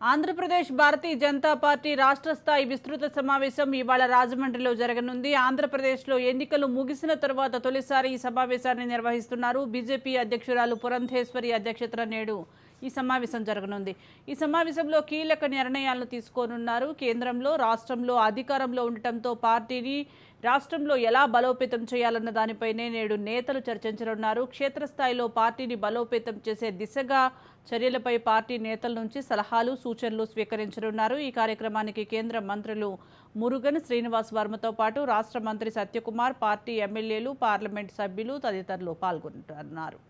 Andhra Pradesh Bharatiya Janata party రాష్ట్ర స్థాయి విస్తృత సమావేశం ఇవాళ రాజమండ్రిలో జరగనుంది. ఆంధ్రప్రదేశ్లో ఎన్నికలు ముగిసిన తరువాత తొలిసారి ఈ సమావేశాన్ని నిర్వహిస్తున్నారు. బీజేపీ అధ్యక్షురాలు పురంధేశ్వరి అధ్యక్షతన నేడు ఈ సమావేశం జరగనుంది. ఈ సమావేశంలో కీలక నిర్ణయాలను తీసుకోనున్నారు. కేంద్రంలో రాష్ట్రంలో అధికారంలో ఉండటంతో పార్టీని రాష్ట్రంలో ఎలా బలోపేతం చేయాలన్న దానిపైనే నేడు నేతలు చర్చించనున్నారు. క్షేత్రస్థాయిలో పార్టీని బలోపేతం చేసే దిశగా చర్యలపై పార్టీ నేతల నుంచి సలహాలు సూచనలు స్వీకరించనున్నారు. ఈ కార్యక్రమానికి కేంద్ర మంత్రులు మురుగన్ శ్రీనివాస్ వర్మతో పాటు రాష్ట్ర మంత్రి సత్యకుమార్ పార్టీ ఎమ్మెల్యేలు పార్లమెంట్ సభ్యులు తదితరులు పాల్గొంటున్నారు.